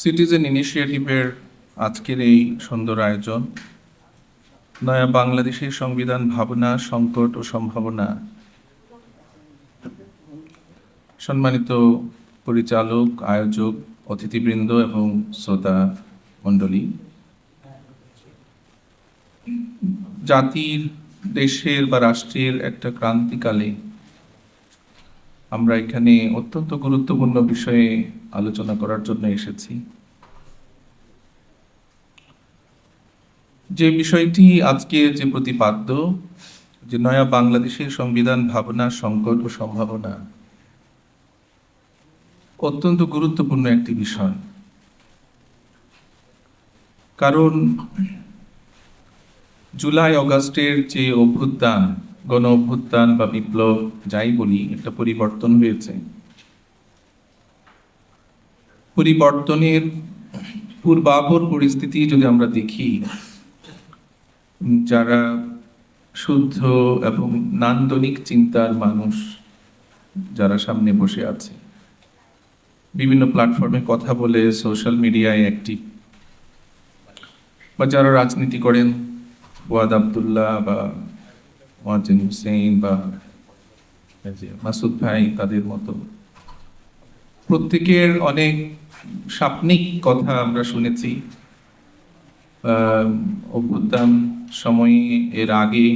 Citizen ইনিশিয়েটিভের আজকের এই সুন্দর আয়োজন। নয়া বাংলাদেশের সংবিধান ভাবনা, সংকট ও সম্ভাবনা। সম্মানিত পরিচালক, আয়োজক, অতিথিবৃন্দ এবং শ্রোতা মণ্ডলী, জাতির, দেশের বা রাষ্ট্রের একটা ক্রান্তিকালে আমরা এখানে অত্যন্ত গুরুত্বপূর্ণ বিষয়ে আলোচনা করার জন্য এসেছি। যে বিষয়টি আজকে যে প্রতিপাদ্য, যে নয়া বাংলাদেশের সংবিধান ভাবনা, সংকট ও সম্ভাবনা, অত্যন্ত গুরুত্বপূর্ণ একটি বিষয়। কারণ জুলাই, অগাস্টের যে অভ্যুত্থান গণ অভ্যুত্থান বা বিপ্লব যাই বলি, একটা পরিবর্তন হয়েছে। পরিবর্তনের পূর্বাপর পরিস্থিতি যদি আমরা দেখি, যারা শুদ্ধ এবং নান্দনিক চিন্তার মানুষ যারা সামনে বসে আছে, বিভিন্ন প্ল্যাটফর্মে কথা বলে সোশ্যাল মিডিয়ায় অ্যাক্টিভ বা যারা রাজনীতি করেন, ওয়াদ আবদুল্লাহ বা মহাজিন হুসেন বা মাসুদ ভাই, তাদের মতো। প্রত্যেকের অনেক সাপনিক কথা আমরা শুনেছি। অভ্যুত্থান সময়ে, এর আগে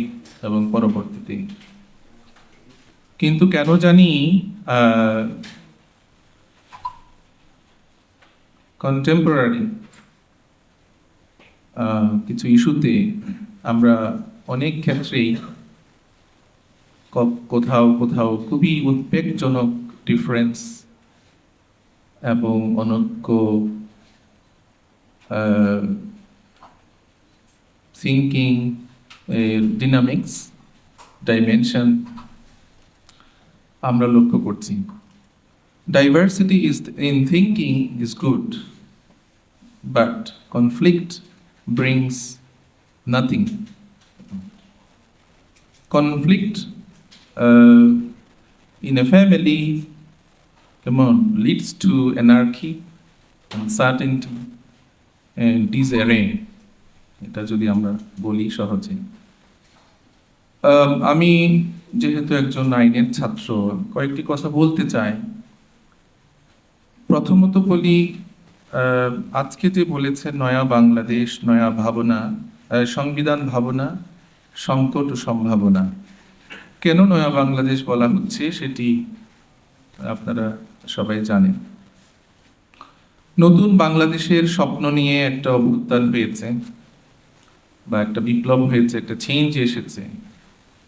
এবং পরবর্তীতে। কিন্তু কেন জানি কন্টেম্পোরারি কিছু ইস্যুতে আমরা অনেক ক্ষেত্রেই কোথাও কোথাও খুবই উদ্বেগজনক ডিফারেন্স এবং অনৈক্য থিঙ্কিং ডিনামিক্স ডাইমেনশন আমরা লক্ষ্য করছি। Diversity is in thinking is good but conflict brings nothing conflict uh, in a family come on leads to anarchy uncertainty and disarray. এটা যদি আমরা বলি সহজে। আম, আমি যেহেতু একজন আইনের ছাত্র কয়েকটি কথা বলতে চাই। প্রথমত বলি আজকে যে বলেছেন নয়া বাংলাদেশ নয়া ভাবনা সংবিধান ভাবনা সংকট ও সম্ভাবনা। কেন নয়া বাংলাদেশ বলা হচ্ছে সেটি আপনারা সবাই জানেন। নতুন বাংলাদেশের স্বপ্ন নিয়ে একটা অভ্যুত্থান পেয়েছে বা একটা বিপ্লব হয়েছে, একটা চেঞ্জ এসেছে।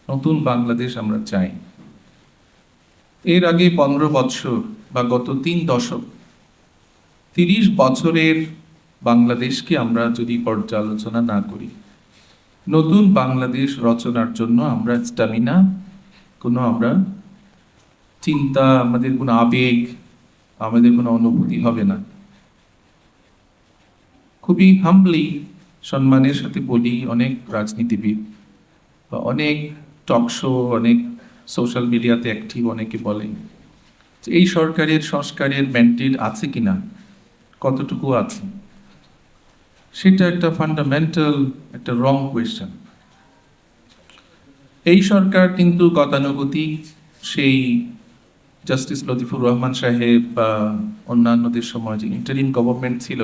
নতুন বাংলাদেশ আমরা চাই। এর আগে পনেরো বছর বা গত তিন দশক, তিরিশ বছরের বাংলাদেশকে আমরা যদি পর্যালোচনা না করি নতুন বাংলাদেশ রচনার জন্য আমরা স্টামিনা কোনো আমরা চিন্তা, আমাদের কোনো আবেগ, আমাদের কোনো অনুভূতি হবে না। খুবই হাম্বলি সম্মানের সাথে বলি, অনেক রাজনীতিবিদ বা অনেক টক শো অনেক সোশ্যাল মিডিয়াতে অ্যাক্টিভ অনেকে বলে এই সরকারের সংস্কারের ম্যান্ডেট আছে কিনা? কতটুকু আছে? সেটা একটা ফান্ডামেন্টাল একটা রং কোয়েশ্চেন এই সরকার কিন্তু গতানুগতিক, সেই জাস্টিস লতিফুর রহমান সাহেব বা অন্যান্যদের সময় যে ইন্টারিম গভর্নমেন্ট ছিল,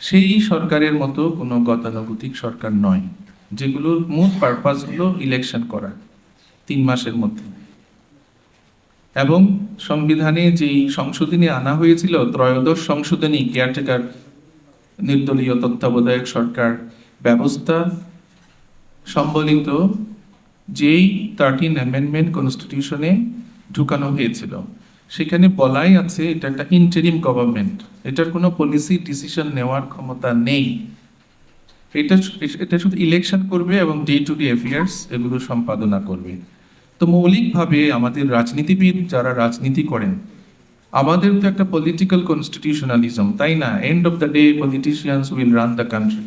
সেই সরকারের মতো কোনো গতানুগতিক সরকার নয় যেগুলোর মূল পারপাস হলো ইলেকশন করা, তিন মাসের মধ্যে। এবং সংবিধানে যেই সংশোধনী আনা হয়েছিল, ত্রয়োদশ সংশোধনী কেয়ারটেকার নির্দলীয় তত্ত্বাবধায়ক সরকার ব্যবস্থা সম্বলিত যেই থার্টিন অ্যামেন্ডমেন্ট কনস্টিটিউশনে ঢুকানো হয়েছিল। সেখানে বলাই আছে এটা একটা ইন্টারিম গভর্নমেন্ট এটার কোনো পলিসি ডিসিশন নেওয়ার ক্ষমতা নেই। এটা এটা শুধু ইলেকশন করবে এবং ডে টু ডে অ্যাফেয়ার্স এগুলো সম্পাদনা করবে। তো মৌলিকভাবে আমাদের রাজনীতিবিদ যারা রাজনীতি করেন আমাদের তো একটা পলিটিক্যাল কনস্টিটিউশনালিজম তাই না? End of the day politicians will run the country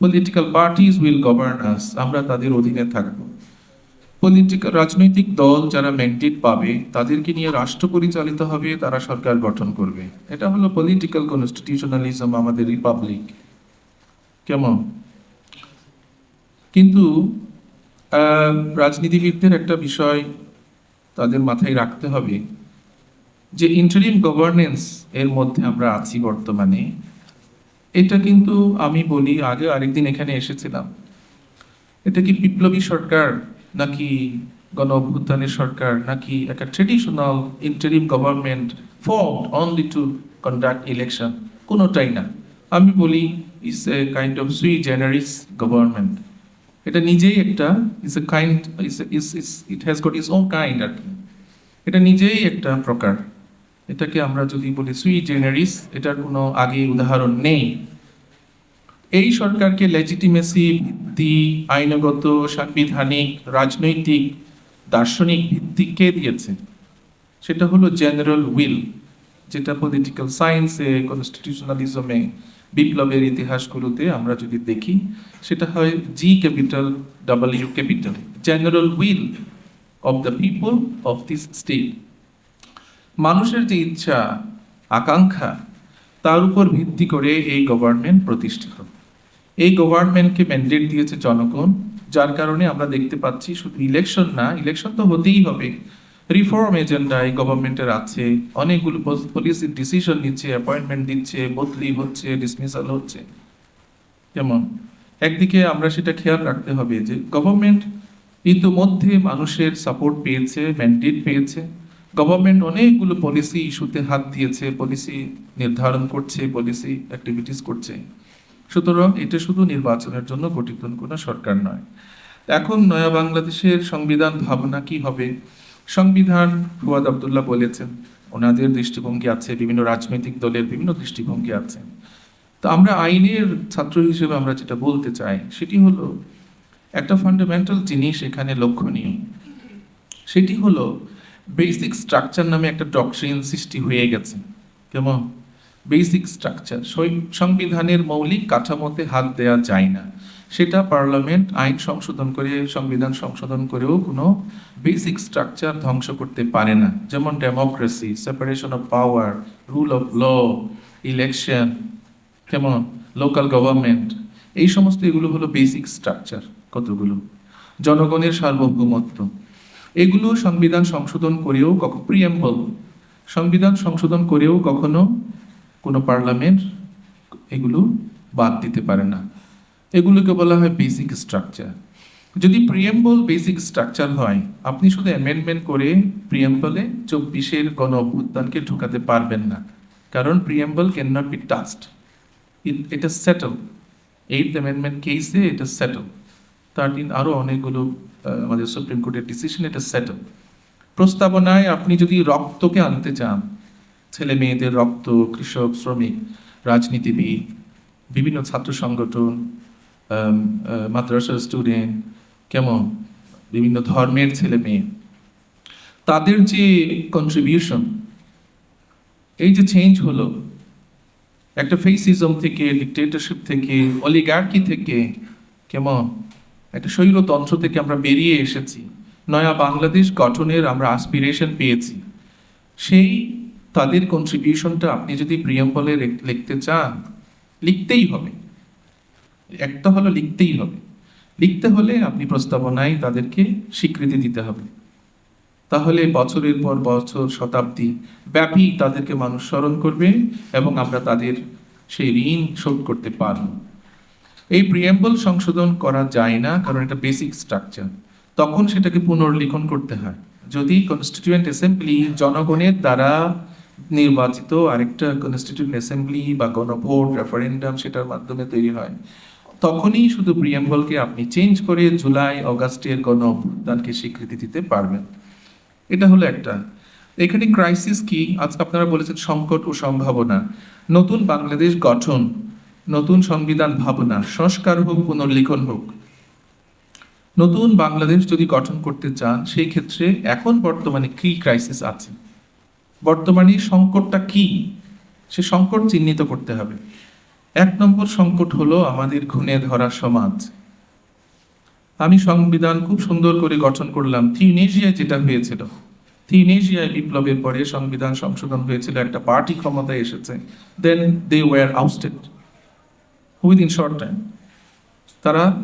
political parties will govern us আমরা তাদের অধীনে থাকব। পলিটিক্যাল রাজনৈতিক দল যারা ম্যান্ডেট পাবে, তাদেরকে নিয়ে রাষ্ট্র পরিচালিত হবে, তারা সরকার গঠন করবে। এটা হলো পলিটিক্যাল কনস্টিটিউশনালিজম আমাদের রিপাবলিক কেমন? কিন্তু রাজনীতিবিদদের একটা বিষয় তাদের মাথায় রাখতে হবে। যে ইন্টারিম গভর্নেন্স এর মধ্যে আমরা আছি বর্তমানে, এটা কিন্তু আমি বলি, আগে আরেকদিন এখানে এসেছিলাম। এটা কি বিপ্লবী সরকার নাকি গণ অভ্যুত্থানের সরকার নাকি একটা traditional interim government form only to conduct election কোনোটাই না। আমি বলি ইস এ কাইন্ড অফ সুই জেনারিস গভর্নমেন্ট এটা নিজেই একটা is a kind is is it has got is own kind আর কি। এটা নিজেই একটা প্রকার। এটাকে আমরা যদি বলি সুই জেনারিস এটার কোনো আগে উদাহরণ নেই। এই সরকারকে লেজিটিমেসি ভিত্তি, আইনগত, সাংবিধানিক, রাজনৈতিক, দার্শনিক ভিত্তি কে দিয়েছে? সেটা হলো জেনারেল উইল যেটা পলিটিক্যাল সায়েন্সে কনস্টিটিউশনালিজমে বিপ্লবের ইতিহাসগুলোতে আমরা যদি দেখি, সেটা হয় G capital W capital general will of the people of this state মানুষের যে ইচ্ছা, আকাঙ্ক্ষা, তার উপর ভিত্তি করে এই গভর্নমেন্ট প্রতিষ্ঠিত। এই গভর্নমেন্টকে ম্যান্ডেট দিয়েছে জনগণ, যার কারণে আমরা দেখতে পাচ্ছি শুধু ইলেকশন না ইলেকশন তো হতেই হবে। রিফর্ম এজেন্ডা এই গভর্নমেন্টের আছে, অনেকগুলো পলিসি ডিসিশন নিচ্ছে অ্যাপয়েন্টমেন্ট দিচ্ছে, বদলি হচ্ছে ডিসমিসাল হচ্ছে। যেমন, একদিকে আমরা সেটা খেয়াল রাখতে হবে যে গভর্নমেন্ট ইতিমধ্যে মানুষের সাপোর্ট পেয়েছে ম্যান্ডেট পেয়েছে। গভর্নমেন্ট অনেকগুলো পলিসি ইস্যুতে হাত দিয়েছে পলিসি নির্ধারণ করছে পলিসি অ্যাক্টিভিটিস করছে। সুতরাং এটা শুধু নির্বাচনের জন্য গঠিত কোনো সরকার নয়। এখন নয়া বাংলাদেশের সংবিধান ভাবনা কি হবে? সংবিধান ফুয়াদ আবদুল্লাহ বলেছেন, ওনাদের দৃষ্টিভঙ্গি আছে, বিভিন্ন রাজনৈতিক দলের বিভিন্ন দৃষ্টিভঙ্গি আছে। তো আমরা আইনের ছাত্র হিসেবে আমরা যেটা বলতে চাই, সেটি হলো একটা ফান্ডামেন্টাল জিনিস এখানে লক্ষণীয়। সেটি হলো বেসিক স্ট্রাকচার নামে একটা ডক্ট্রিন সৃষ্টি হয়ে গেছে। কেমন? বেসিক স্ট্রাকচার সংবিধানের মৌলিক কাঠামোতে হাত দেওয়া যায় না। সেটা পার্লামেন্ট আইন সংশোধন করে, সংবিধান সংশোধন করেও কোনো বেসিক স্ট্রাকচার ধ্বংস করতে পারে না। যেমন democracy separation of power rule of law election কেমন? লোকাল গভর্নমেন্ট এই সমস্ত এগুলো হলো বেসিক স্ট্রাকচার কতগুলো? জনগণের সার্বভৌমত্ব। এগুলো সংবিধান সংশোধন করেও কখনো প্রিয়াম্বল সংবিধান সংশোধন করেও কখনো কোনো পার্লামেন্ট এগুলো বাদ দিতে পারে না। এগুলোকে বলা হয় বেসিক স্ট্রাকচার যদি প্রিয়াম্বল বেসিক স্ট্রাকচার হয়, আপনি শুধু অ্যামেন্ডমেন্ট করে প্রিয়াম্বলে চব্বিশের গণ অভ্যুত্থানকে ঢুকাতে পারবেন না। কারণ preamble can not be touched এটা সেটেল এইট অ্যামেন্ডমেন্ট কেসে এটা সেটেল থার্টিন আরও অনেকগুলো আমাদের সুপ্রিম কোর্টের ডিসিশন এটা সেটেল প্রস্তাবনায় আপনি যদি রক্তকে আনতে চান, ছেলে মেয়েদের রক্ত, কৃষক, শ্রমিক, রাজনীতিবিদ, বিভিন্ন ছাত্র সংগঠন মাদ্রাসার স্টুডেন্ট কেমন? বিভিন্ন ধর্মের ছেলে মেয়ে, তাদের যে কন্ট্রিবিউশন এই যে চেঞ্জ হলো, একটা ফেসিজম থেকে ডিক্টেটরশিপ থেকে অলিগার্কি থেকে, কেমন? একটা শৈলতন্ত্র থেকে আমরা বেরিয়ে এসেছি। নয়া বাংলাদেশ গঠনের আমরা আসপিরেশন পেয়েছি। সেই তাদের কন্ট্রিবিউশনটা আপনি যদি প্রিয়ম্বলে লিখতে চান, লিখতেই হবে। একটা হলো লিখতেই হবে। লিখতে হলে আপনি প্রস্তাবনায় তাদেরকে স্বীকৃতি দিতে হবে। তাহলে বছরের পর বছর, শতাব্দী ব্যাপী তাদেরকে মানুষ স্মরণ করবে এবং আমরা তাদের সেই ঋণ শোধ করতে পারব। এই প্রিয়েম্বল সংশোধন করা যায় না, কারণ এটা বেসিক স্ট্রাকচার তখন সেটাকে পুনর্লিখন করতে হয়। যদি কনস্টিটিউয়েন্ট অ্যাসেম্বলি জনগণের দ্বারা নির্বাচিত আরেকটা কনস্টিটিউয়েন্ট অ্যাসেম্বলি বা গণভোট রেফারেন্ডাম সেটার মাধ্যমে তৈরি হয়, তখনই শুধু প্রিয়েম্বলকে আপনি চেঞ্জ করে জুলাই, অগাস্টের গণ অভ্যুত্থানকে স্বীকৃতি দিতে পারবেন। এটা হলো একটা। এখানে ক্রাইসিস কি? আজকে আপনারা বলেছেন সংকট ও সম্ভাবনা। নতুন বাংলাদেশ গঠন। নতুন সংবিধান ভাবনা, সংস্কার হোক, পুনর্লিখন হোক। নতুন বাংলাদেশ যদি গঠন করতে চান, সেই ক্ষেত্রে এখন বর্তমানে কি ক্রাইসিস আছে? বর্তমানে সংকটটা কি? সে সংকট চিহ্নিত করতে হবে। এক নম্বর সংকট হলো আমাদের ঘুণে ধরা সমাজ। আমি সংবিধান খুব সুন্দর করে গঠন করলাম। থিউনেশিয়ায় যেটা হয়েছিল থিউনেশিয়ায় বিপ্লবের পরে সংবিধান সংশোধন হয়েছিল, একটা পার্টি ক্ষমতায় এসেছে। Then they were ousted within short time তারা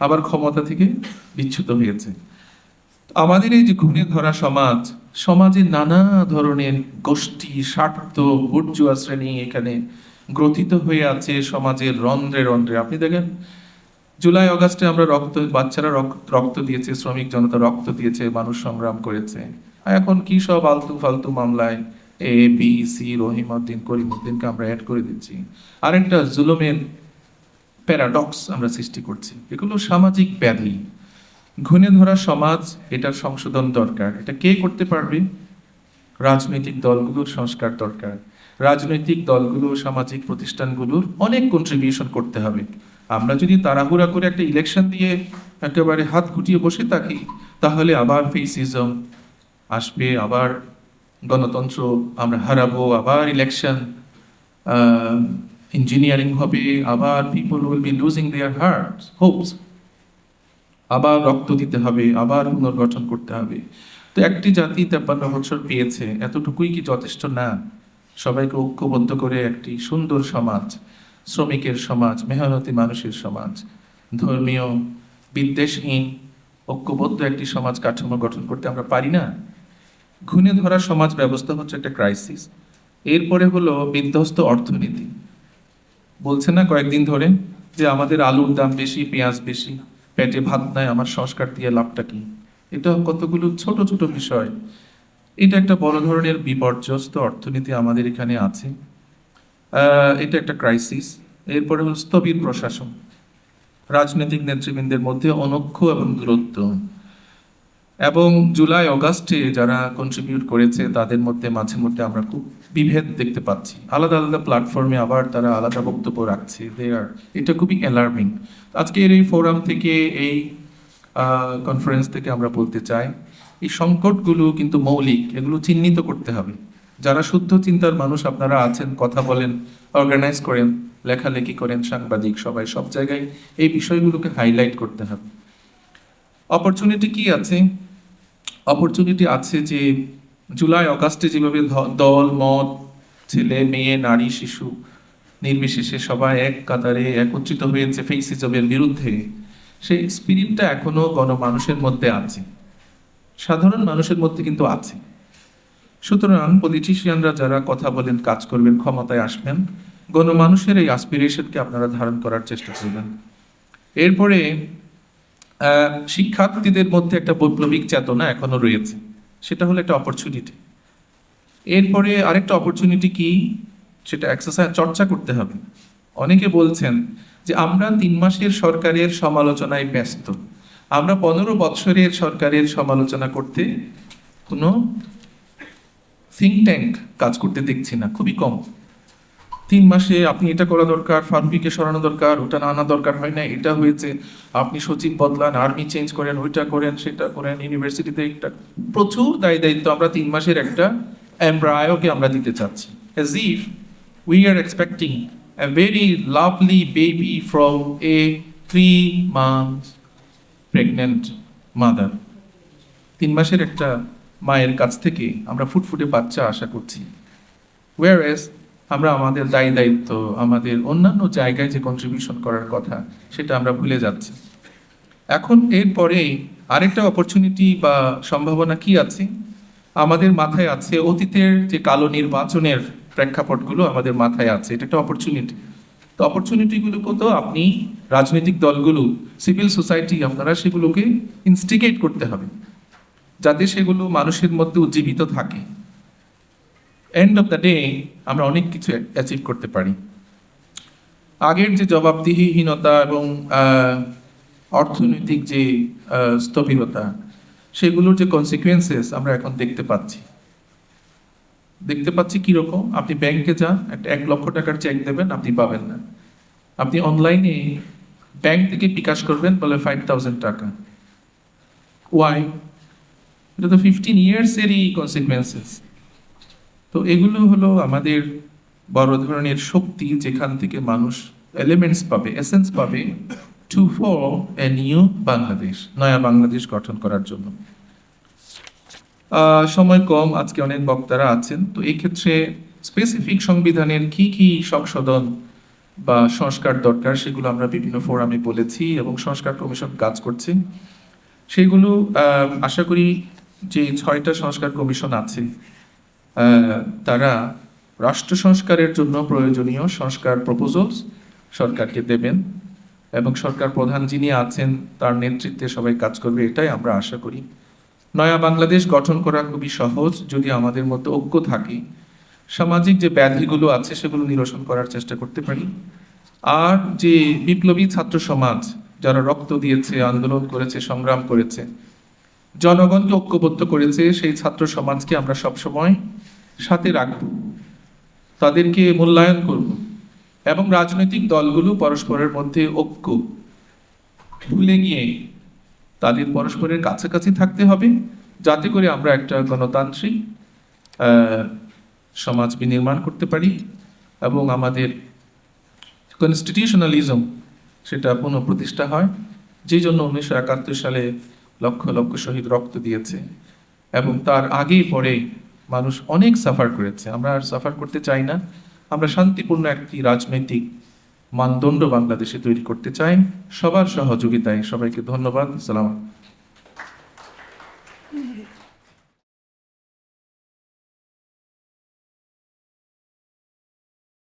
আবার ক্ষমতা থেকে বিচ্যুত হয়েছে। আমাদের এই যে ঘুরে ধরা সমাজ, সমাজে নানা ধরনের গোষ্ঠী, স্বার্থ, বুর্জুয়া শ্রেণি এখানে গ্রথিত হয়ে আছে সমাজের রন্ধ্রে রন্ধ্রে। আপনি দেখেন, জুলাই, অগাস্টে আমরা রক্ত, বাচ্চারা রক- রক্ত দিয়েছে, শ্রমিক জনতা রক্ত দিয়েছে, মানুষ সংগ্রাম করেছে। এখন কি সব আলতু ফালতু মামলায় এ বি সি রহিমউদ্দিন, করিমউদ্দিনকে আমরা অ্যাড করে দিচ্ছি। আরেকটা জুলুমের প্যারাডক্স আমরা সৃষ্টি করছি। এগুলো সামাজিক ব্যাধি। ঘুণে ধরা সমাজ, এটার সংশোধন দরকার। এটা কে করতে পারবে? রাজনৈতিক দলগুলোর সংস্কার দরকার। রাজনৈতিক দলগুলো, সামাজিক প্রতিষ্ঠানগুলোর অনেক কন্ট্রিবিউশন করতে হবে। আমরা যদি তাড়াহুড়া করে একটা ইলেকশন দিয়ে একেবারে হাত গুটিয়ে বসে থাকি, তাহলে আবার ফেসিজম আসবে, আবার গণতন্ত্র আমরা হারাবো, আবার ইলেকশন ইঞ্জিনিয়ারিং হবে আবার people will be losing their heart hopes আবার রক্ত দিতে হবে, আবার পুনর্গঠন করতে হবে। তো একটি জাতি তেপ্পান্ন বছর পেয়েছে, এতটুকুই কি যথেষ্ট না? সবাইকে ঐক্যবদ্ধ করে একটি সুন্দর সমাজ, শ্রমিকের সমাজ, মেহনতি মানুষের সমাজ, ধর্মীয়, বিদ্বেষহীন, ঐক্যবদ্ধ একটি সমাজ কাঠামো গঠন করতে আমরা পারি না? ঘুণে ধরা সমাজ ব্যবস্থা হচ্ছে একটা ক্রাইসিস এরপরে হলো বিধ্বস্ত অর্থনীতি। বলছে না কয়েকদিন ধরে যে আমাদের আলুর দাম বেশি, পেঁয়াজ বেশি, পেটে ভাত নাই, আমার সংস্কার দিয়ে লাভটা কি? এটা কতগুলো ছোট ছোট বিষয়। এটা একটা বড় ধরনের বিপর্যস্ত অর্থনীতি আমাদের এখানে আছে। এটা একটা ক্রাইসিস এরপরে হলো স্থবির প্রশাসন। রাজনৈতিক নেতৃবৃন্দের মধ্যে অনক্ষ এবং দূরত্ব। এবং জুলাই, অগাস্টে যারা কন্ট্রিবিউট করেছে, তাদের মধ্যে মাঝে মধ্যে আমরা খুব বিভেদ দেখতে পাচ্ছি। আলাদা আলাদা প্ল্যাটফর্মে আবার তারা আলাদা বক্তব্য রাখছে। দে আর এটা খুবই অ্যালার্মিং আজকের এই ফোরাম থেকে, এই কনফারেন্স থেকে আমরা বলতে চাই, এই সংকটগুলো কিন্তু মৌলিক, এগুলো চিহ্নিত করতে হবে। যারা শুদ্ধ চিন্তার মানুষ, আপনারা আছেন, কথা বলেন অর্গানাইজ করেন, লেখালেখি করেন, সাংবাদিক, সবাই, সব জায়গায় এই বিষয়গুলোকে হাইলাইট করতে হবে। অপরচুনিটি কি আছে? অপরচুনিটি আছে যে জুলাই, অগাস্টে যেভাবে দল, মত, ছেলে, মেয়ে, নারী, শিশু নির্বিশেষে সবাই এক কাতারে একত্রিত হয়েছে ফেসিজমের বিরুদ্ধে, সেই স্পিরিটটা এখনও গণমানুষের মধ্যে আছে। সাধারণ মানুষের মধ্যে কিন্তু আছে। সুতরাং পলিটিশিয়ানরা যারা কথা বলেন, কাজ করবেন, ক্ষমতায় আসবেন, গণমানুষের এই অ্যাসপিরেশনকে আপনারা ধারণ করার চেষ্টা করবেন। এরপরে শিক্ষার্থীদের মধ্যে একটা বৈপ্লবিক চেতনা এখনও রয়েছে। সেটা হলো একটা অপরচুনিটি এরপরে আরেকটা অপরচুনিটি কি? সেটা এক্সারসাইজ চর্চা করতে হবে। অনেকে বলছেন যে, আমরা তিন মাসের সরকারের সমালোচনায় ব্যস্ত। আমরা পনেরো বৎসরের সরকারের সমালোচনা করতে কোনো থিঙ্ক ট্যাঙ্ক কাজ করতে দেখছি না, খুবই কম। তিন মাসে আপনি এটা করা দরকার ফার্মিকে সরানো দরকার, ওটা আনা দরকার হয় না এটা হয়েছে। আপনি সচিব বদলান আর্মি চেঞ্জ করেন, ওইটা করেন, সেটা করেন ইউনিভার্সিটিতে একটা প্রচুর দায় দায়িত্ব আমরা তিন মাসের একটা এমব্রায়োকে আমরা দিতে চাচ্ছি। As if we are expecting a very lovely baby from a three month pregnant mother তিন মাসের একটা মায়ের কাছ থেকে আমরা ফুটফুটে বাচ্চা আশা করছি। ওয়ার আমরা আমাদের দায়ী দায়িত্ব, আমাদের অন্যান্য জায়গায় যে কন্ট্রিবিউশন করার কথা, সেটা আমরা ভুলে যাচ্ছি। এখন এরপরে আরেকটা অপরচুনিটি বা সম্ভাবনা কি আছে? আমাদের মাথায় আছে অতীতের যে কালো নির্বাচনের প্রেক্ষাপটগুলো আমাদের মাথায় আছে, এটা একটা অপরচুনিটি তো অপরচুনিটিগুলো কত আপনি রাজনৈতিক দলগুলো সিভিল সোসাইটি আপনারা সেগুলোকে ইনস্টিগেট করতে হবে, যাতে সেগুলো মানুষের মধ্যে উজ্জীবিত থাকে। এন্ড অফ দ্য ডে আমরা অনেক কিছু অ্যাচিভ করতে পারি। আগের যে জবাবদিহিহীনতা এবং অর্থনৈতিক যে স্থবিরতা, সেগুলোর যে কনসিকুয়েন্সেস আমরা এখন দেখতে পাচ্ছি। দেখতে পাচ্ছি কীরকম? আপনি ব্যাংকে যান, একটা এক লক্ষ টাকার চেক দেবেন, আপনি পাবেন না। আপনি অনলাইনে ব্যাংক থেকে বিকাশ করবেন, বলে ফাইভ থাউজেন্ড টাকা। ওয়াই এটা তো ফিফটিন ইয়ার্সেরই কনসিকুয়েন্সেস তো এগুলো হলো আমাদের বড় ধরনের শক্তি যেখান থেকে মানুষ এলিমেন্টস পাবে এসেন্স পাবে to form a new Bangladesh নয়া বাংলাদেশ গঠন করার জন্য। সময় কম, আজকে অনেক বক্তারা আছেন, তো এই ক্ষেত্রে স্পেসিফিক সংবিধানের কি কি সংশোধন বা সংস্কার দরকার সেগুলো আমরা বিভিন্ন ফোরামে বলেছি এবং সংস্কার কমিশন কাজ করছে। সেগুলো আশা করি যে ছয়টা সংস্কার কমিশন আছে তারা রাষ্ট্র সংস্কারের জন্য প্রয়োজনীয় সংস্কার প্রপোজালস সরকারকে দেবেন এবং সরকার প্রধান যিনি আছেন, তার নেতৃত্বে সবাই কাজ করবে, এটাই আমরা আশা করি। নয়া বাংলাদেশ গঠন করা খুবই সহজ, যদি আমাদের মধ্যে ঐক্য থাকে। সামাজিক যে ব্যাধিগুলো আছে, সেগুলো নিরসন করার চেষ্টা করতে পারি। আর যে বিপ্লবী ছাত্র সমাজ, যারা রক্ত দিয়েছে, আন্দোলন করেছে, সংগ্রাম করেছে, জনগণকে ঐক্যবদ্ধ করেছে, সেই ছাত্র সমাজকে আমরা সবসময় সাথে রাখব। তাদেরকে মূল্যায়ন করব এবং রাজনৈতিক দলগুলো পরস্পরের মধ্যে ঐক্য ভুলে গিয়ে তাদের পরস্পরের কাছাকাছি থাকতে হবে, যাতে করে আমরা একটা গণতান্ত্রিক সমাজ বিনির্মাণ করতে পারি এবং আমাদের কনস্টিটিউশনালিজম সেটা পুনঃপ্রতিষ্ঠা হয়, যে জন্য উনিশশো একাত্তর সালে লক্ষ লক্ষ শহীদ রক্ত দিয়েছে এবং তার আগেই পরে মানুষ অনেক সাফার করেছে। আমরা আর সাফার করতে চাই না। আমরা শান্তিপূর্ণ একটি রাজনৈতিক মানদণ্ড বাংলাদেশে তৈরি করতে চাই। সবার সহযোগিতায় সবাইকে ধন্যবাদ। সালাম